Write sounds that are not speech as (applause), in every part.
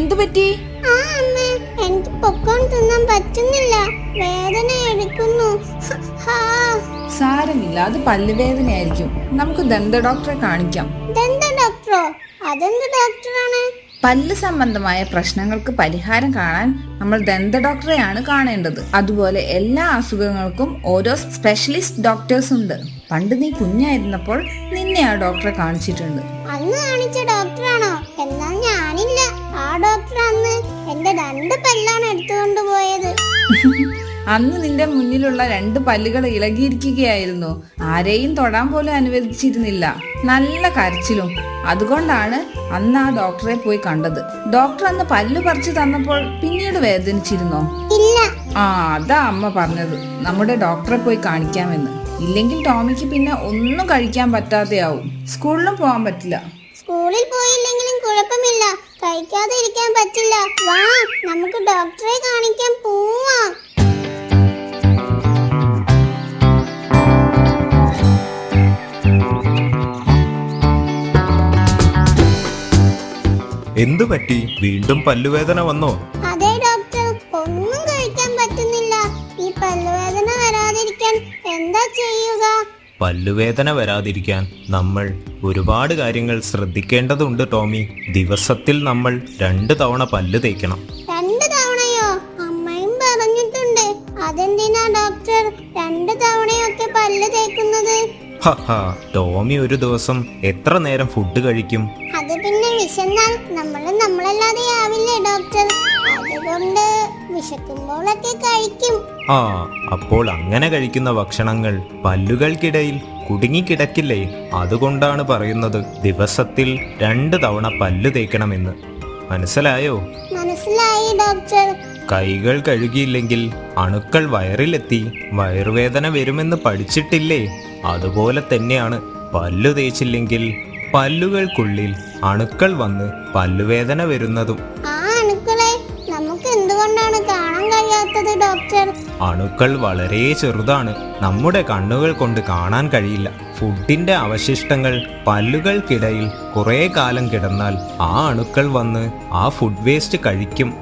എന്താ പറ്റി? എനിക്ക് പൊക്കോൺ തിന്നാൻ പറ്റുന്നില്ല. വേദന എടുക്കുന്നു. സാരമില്ല അത് പല്ലുവേദനയായിരിക്കും. നമുക്ക് ദന്ത ഡോക്ടറെ കാണിക്കാം. ദന്ത ഡോക്ടറോ? അതെന്ത് ഡോക്ടറാണ്? പല്ല് സംബന്ധമായ പ്രശ്നങ്ങൾക്ക് പരിഹാരം കാണാൻ നമ്മൾ ദന്ത ഡോക്ടറെയാണ് കാണേണ്ടത്. അതുപോലെ എല്ലാ അസുഖങ്ങൾക്കും ഓരോ സ്പെഷ്യലിസ്റ്റ് ഡോക്ടേഴ്സ് ഉണ്ട്. പണ്ട് നീ കുഞ്ഞായിരുന്നപ്പോൾ നിന്നെ ആ ഡോക്ടറെ കാണിച്ചിട്ടുണ്ട്. അന്ന് കാണിച്ച ഡോക്ടറാണോ? എന്നാൽ ഞാനില്ല. ആ ഡോക്ടർ അന്ന് എന്റെ രണ്ട് പല്ലാണ് എടുത്തുകൊണ്ട് പോയത്. (laughs) അന്ന് നിന്റെ മുന്നിലുള്ള രണ്ട് പല്ലുകൾ ഇളകിയിരിക്കുകയായിരുന്നു. ആരെയും തൊടാൻ പോലും അനുവദിച്ചിരുന്നില്ല. നല്ല കരച്ചിലും. അതുകൊണ്ടാണ് അന്ന് ആ ഡോക്ടറെ പോയി കണ്ടത്. ഡോക്ടർ അന്ന് പല്ല് പറിച്ചു തന്നപ്പോൾ പിന്നീട് വേദനിച്ചിരുന്നോ? ആ അതാ അമ്മ പറഞ്ഞത്. നമ്മുടെ ഡോക്ടറെ പോയി കാണിക്കാമെന്ന്. ഇല്ലെങ്കിൽ ടോമിക്ക് പിന്നെ ഒന്നും കഴിക്കാൻ പറ്റാതെയാവും. സ്കൂളിലും പോകാൻ പറ്റില്ല. സ്കൂളിൽ പോയില്ലെങ്കിലും കുഴപ്പമില്ല. കഴിക്കാതെ ഇരിക്കാൻ പറ്റില്ല. വാ നമുക്ക് ഡോക്ടറെ കാണിക്കാൻ പോവാം. എന്തു പറ്റി? വീണ്ടും പല്ലുവേദന വന്നോ? അതെ ഡോക്ടർ ഒന്നും കഴിക്കാൻ പറ്റുന്നില്ല. ഈ പല്ലുവേദന വരാതിരിക്കാൻ എന്താ ചെയ്യുക? പല്ലുവേദന വരാതിരിക്കാൻ നമ്മൾ ഒരുപാട് കാര്യങ്ങൾ ശ്രദ്ധിക്കേണ്ടതുണ്ട് ടോമി. ദിവസത്തിൽ നമ്മൾ രണ്ട് തവണ പല്ല് തേക്കണം. രണ്ട് തവണയോ? അമ്മയും പറഞ്ഞിട്ടുണ്ട്. അതെന്തിനാ ഡോക്ടർ രണ്ട് തവണയൊക്കെ പല്ല് തേക്കുന്നത്. ടോമി ഒരു ദിവസം എത്ര നേരം ഫുഡ് കഴിക്കും? അത് പിന്നെ വിശന്നാൽ നമ്മൾ നമ്മളല്ലാതെ ആവില്ലേ ഡോക്ടർ അതുകൊണ്ട് വിശക്കുമ്പോഴൊക്കെ കഴിക്കും. ആ അപ്പോൾ അങ്ങനെ കഴിക്കുന്ന ഭക്ഷണങ്ങൾ പല്ലുകൾക്കിടയിൽ കുടുങ്ങിക്കിടക്കില്ലേ? അതുകൊണ്ടാണ് പറയുന്നത് ദിവസത്തിൽ രണ്ട് തവണ പല്ല് തേക്കണമെന്ന്. മനസ്സിലായോ? മനസ്സിലായി ഡോക്ടർ കൈകൾ കഴുകിയില്ലെങ്കിൽ അണുക്കൾ വയറിലെത്തി വയറുവേദന വരുമെന്ന് പഠിച്ചിട്ടില്ലേ? അതുപോലെ തന്നെയാണ് പല്ലു തേച്ചില്ലെങ്കിൽ പല്ലുകൾക്കുള്ളിൽ അണുക്കൾ വന്ന് പല്ലുവേദന വരുന്നതും. ആ അണുക്കളെ നമുക്ക് എന്തുകൊണ്ടാണ് കാണാൻ കഴിയാത്തത് ഡോക്ടർ? അണുക്കൾ വളരെ ചെറുതാണ്. നമ്മുടെ കണ്ണുകൾ കൊണ്ട് കാണാൻ കഴിയില്ല. ഫുഡിന്റെ അവശിഷ്ടങ്ങൾ പല്ലുകൾക്കിടയിൽ കുറേ കാലം കിടന്നാൽ ആ അണുക്കൾ വന്ന് ആ ഫുഡ് വേസ്റ്റ് കഴിക്കും.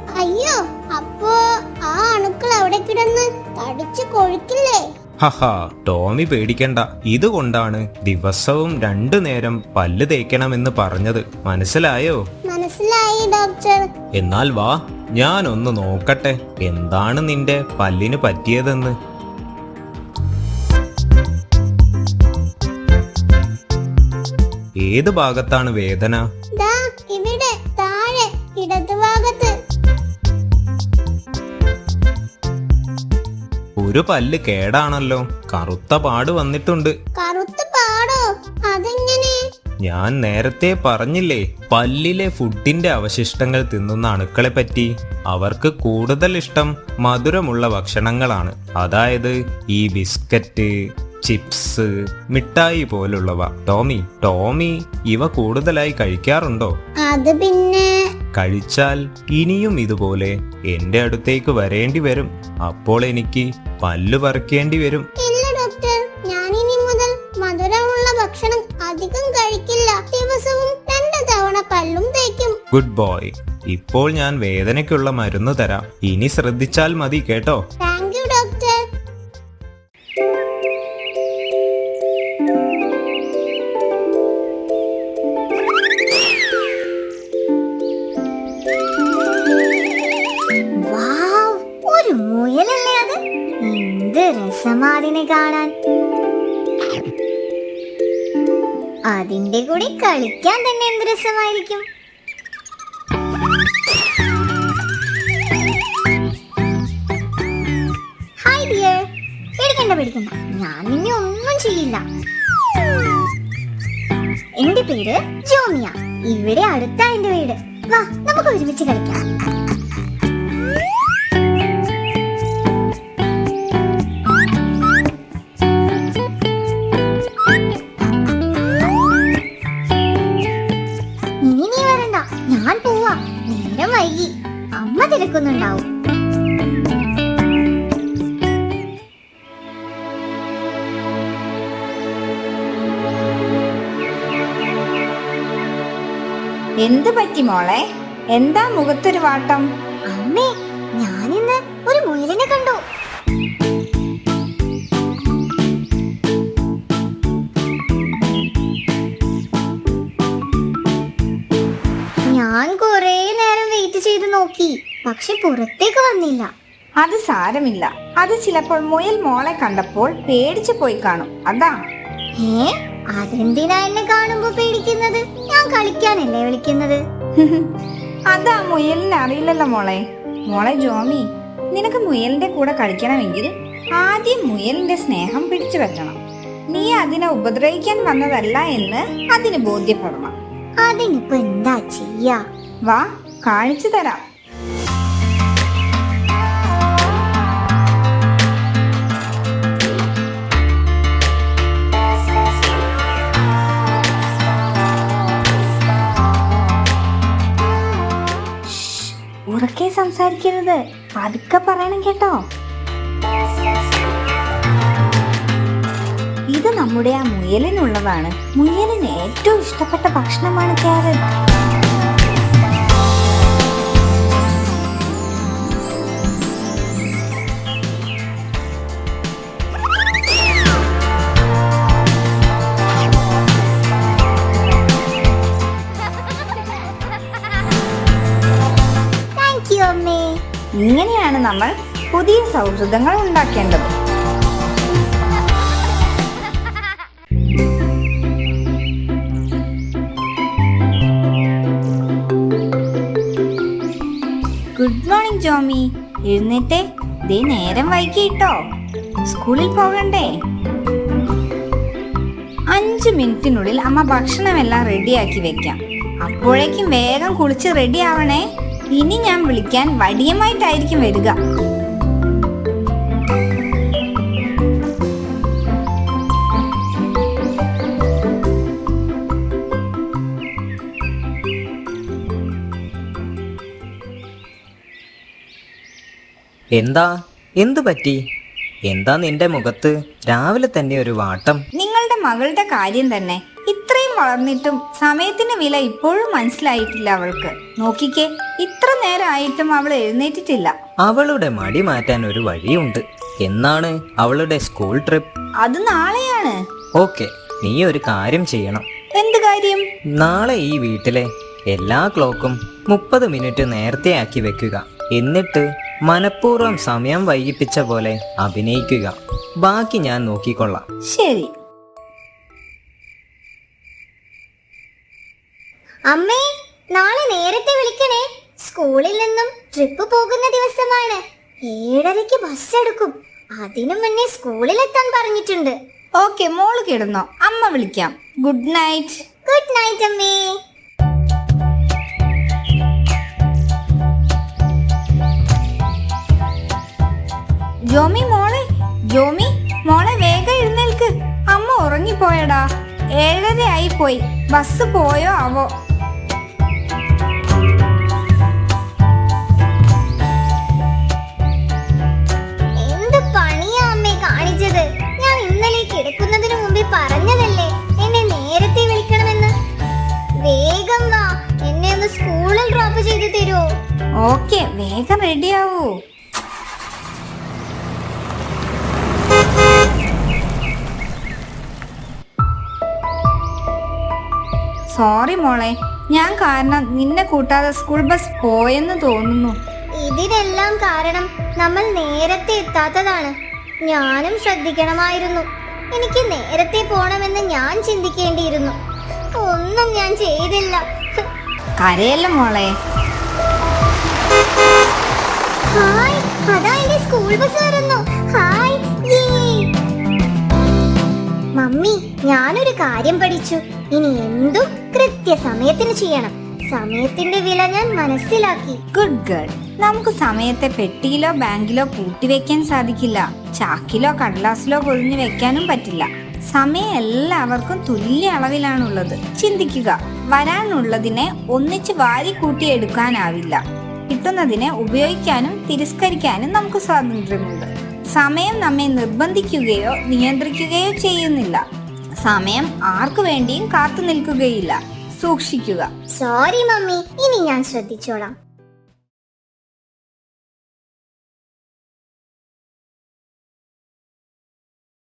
ഹഹ ടോമി പേടിക്കണ്ട. ഇതുകൊണ്ടാണ് ദിവസവും രണ്ടു നേരം പല്ല് തേക്കണമെന്ന് പറഞ്ഞത്. മനസ്സിലായോ? മനസ്സിലായി ഡോക്ടർ. എന്നാൽ വാ ഞാനൊന്ന് നോക്കട്ടെ. എന്താണ് നിന്റെ പല്ലിന് പറ്റിയതെന്ന്? ഏത് ഭാഗത്താണ് വേദന? ഇവിടെ താഴെ ഇടതുഭാഗത്ത്. ഒരു പല്ല് കേടാണല്ലോ. കറുത്ത പാട് വന്നിട്ടുണ്ട്. കറുത്ത പാടോ? അതെങ്ങനെ? ഞാൻ നേരത്തെ പറഞ്ഞില്ലേ പല്ലിലെ ഫുഡിന്റെ അവശിഷ്ടങ്ങൾ തിന്നുന്ന അണുക്കളെ പറ്റി. അവർക്ക് കൂടുതൽ ഇഷ്ടം മധുരമുള്ള ഭക്ഷണങ്ങളാണ്. അതായത് ഈ ബിസ്ക്കറ്റ് ചിപ്സ് മിഠായി പോലുള്ളവ. ടോമി ടോമി ഇവ കൂടുതലായി കഴിക്കാറുണ്ടോ? അത് പിന്നെ കഴിച്ചാൽ ഇനിയും ഇതുപോലെ എന്റെ അടുത്തേക്ക് വരേണ്ടി വരും. അപ്പോൾ എനിക്ക് പല്ല് പറിക്കേണ്ടി വരും. ഇല്ല ഡോക്ടർ. ഞാൻ ഇനി മുതൽ മധുരമുള്ള ഭക്ഷണം അധികം കഴിക്കില്ല. ദിവസവും രണ്ട് തവണ പല്ലും തേക്കും. Good boy. ഇപ്പോൾ ഞാൻ വേദനയ്ക്കുള്ള മരുന്ന് തരാം. ഇനി ശ്രദ്ധിച്ചാൽ മതി കേട്ടോ? രസമാതിനെ കാണാൻ. അതിന്റെ കൂടെ കളിക്കാൻ തന്നെ എന്ത് രസമായിരിക്കും? ഹായ് ഡിയർ പേടിക്കണ്ട പേടിക്കണ്ട. ഞാൻ നിന്നെ ഒന്നും ചെയ്യില്ല. എന്റെ പേര് ജോമിയ. ഇവിടെ അടുത്താ എന്റെ വീട്. വാ നമുക്ക് ഒരുമിച്ച് കളിക്കാം. എന്ത് പറ്റി മോളെ? എന്താ മുഖത്തൊരു വാട്ടം? അമ്മേ ഞാനിന്ന് ഒരു മുയലിനെ കണ്ടു. ഞാൻ കുറേ നേരം വെയിറ്റ് ചെയ്ത് നോക്കി പക്ഷെ പുറത്തേക്ക് വന്നില്ല. അത് സാരമില്ല. അത് ചിലപ്പോൾ മുയൽ മോളെ കണ്ടപ്പോൾ പേടിച്ചു പോയി കാണും. അതാ. ഏ? അതെന്തിനാ എന്നെ കാണുമ്പോ പേടിക്കുന്നത്? ഞാൻ കളിക്കാനല്ലേ വിളിക്കുന്നത്? (laughs) അതാ മുയലിന് അറിയില്ലല്ലോ മോളെ. മോളെ ജോമി നിനക്ക് മുയലിന്റെ കൂടെ കളിക്കണമെങ്കിൽ ആദ്യം മുയലിന്റെ സ്നേഹം പിടിച്ചു പറ്റണം നീ അതിനെ ഉപദ്രവിക്കാൻ വന്നതല്ല എന്ന് അതിന് ബോധ്യപ്പെടണം. അതിനിപ്പോ എന്താ ചെയ്യാ? വാ കാണിച്ചു തരാം. സംസാരിക്കരുത്. പതുക്കെ പറയണം കേട്ടോ. ഇത് നമ്മുടെ ആ മുയലിനുള്ളതാണ്. മുയലിന് ഏറ്റവും ഇഷ്ടപ്പെട്ട ഭക്ഷണമാണ് ക്യാരറ്റ്. ഇങ്ങനെയാണ് നമ്മൾ പുതിയ സൗഹൃദങ്ങൾ ഉണ്ടാക്കേണ്ടത്. Good morning Jomi. എഴുന്നേറ്റേ ദേ നേരം വൈകിട്ടോ. സ്കൂളിൽ പോകണ്ടേ? അഞ്ച് മിനിറ്റിനുള്ളിൽ അമ്മ ഭക്ഷണമെല്ലാം റെഡിയാക്കി വെക്കാം. അപ്പോഴേക്കും വേഗം കുളിച്ച് റെഡി ആവണേ ഇനി ഞാൻ വിളിക്കാൻ വടിയമായിട്ടായിരിക്കും വരിക. എന്താ? എന്തു പറ്റി? എന്താ നിന്റെ മുഖത്ത്? രാവിലെ തന്നെ ഒരു വാട്ടം. നിങ്ങളുടെ മകളുടെ കാര്യം തന്നെ ഇത്രയും വളർന്നിട്ടും സമയത്തിന്റെ വില ഇപ്പോഴും മനസ്സിലായിട്ടില്ല അവൾക്ക്. നോക്കിക്കേ ഇത്ര നേരമായിട്ടും അവൾ എഴുന്നേറ്റിട്ടില്ല. അവളുടെ മടി മാറ്റാൻ ഒരു വഴിയുണ്ട്. എന്നാണ് അവളുടെ സ്കൂൾ ട്രിപ്പ്? അത് നാളെയാണ്. ഓക്കെ നീ ഒരു കാര്യം ചെയ്യണം. എന്ത് കാര്യം? നാളെ ഈ വീട്ടിലെ എല്ലാ ക്ലോക്കും മുപ്പത് മിനിറ്റ് നേരത്തെ ആക്കി വെക്കുക. എന്നിട്ട് മനഃപൂർവം സമയം വൈകിപ്പിച്ച പോലെ അഭിനയിക്കുക. ബാക്കി ഞാൻ നോക്കിക്കൊള്ളാം. ശരി. അമ്മേ നാളെ നേരത്തെ വിളിക്കണേ. സ്കൂളിൽ നിന്നും ട്രിപ്പ് പോകുന്ന ദിവസമാണ്. ഏഴരയ്ക്ക് ബസ് എടുക്കും. അതിനു മുന്നേ സ്കൂളിലെത്താൻ പറഞ്ഞിട്ടുണ്ട്. ഓക്കെ മോൾ കിടന്നോ. അമ്മ വിളിക്കാം. ഗുഡ് നൈറ്റ് ഗുഡ് നൈറ്റ് അമ്മേ. ജോമി മോളെ ജോമി മോളെ വേഗം എഴുന്നേൽക്ക്. അമ്മ ഉറങ്ങിപ്പോയടാ. ഏഴര ആയി പോയി. ബസ് പോയോ ആവോ സോറി മോളെ ഞാൻ കാരണം നിന്നെ കൂട്ടാതെ സ്കൂൾ ബസ് പോയെന്ന് തോന്നുന്നു. ഇതിനെല്ലാം കാരണം നമ്മൾ നേരത്തെ എത്താത്തതാണ്. ഞാനും ശ്രദ്ധിക്കണമായിരുന്നു. എനിക്ക് നേരത്തെ പോണമെന്ന് ഞാൻ ചിന്തിക്കേണ്ടിയിരുന്നു. ഒന്നും ഞാൻ ചെയ്തില്ല. കരയല്ല മോളെ. ഹായ് അതാ എന്റെ സ്കൂൾ ബസ് വരുന്നു മമ്മി ഞാനൊരു കാര്യം പഠിച്ചു. ഇനി എന്തും കൃത്യസമയത്തിന് ചെയ്യണം. സമയത്തിന്റെ വില ഞാൻ മനസ്സിലാക്കി. ഗുഡ് ഗേൾ നമുക്ക് സമയത്തെ പെട്ടിയിലോ ബാങ്കിലോ പൂട്ടിവെക്കാൻ സാധിക്കില്ല. ചാക്കിലോ കടലാസിലോ പൊഴിഞ്ഞു വെക്കാനും പറ്റില്ല. സമയം എല്ലാവർക്കും തുല്യ അളവിലാണുള്ളത്. ചിന്തിക്കുക. വരാനുള്ളതിനെ ഒന്നിച്ച് വാരി കൂട്ടിയെടുക്കാനാവില്ല കിട്ടുന്നതിനെ ഉപയോഗിക്കാനും തിരസ്കരിക്കാനും നമുക്ക് സ്വാതന്ത്ര്യമുണ്ട്. സമയം നമ്മെ നിർബന്ധിക്കുകയോ നിയന്ത്രിക്കുകയോ ചെയ്യുന്നില്ല. സമയം ആർക്കു വേണ്ടിയും കാത്തു നിൽക്കുകയില്ല. സൂക്ഷിക്കുക. Sorry mummy. ഇനി ഞാൻ ശ്രദ്ധിച്ചോളാം.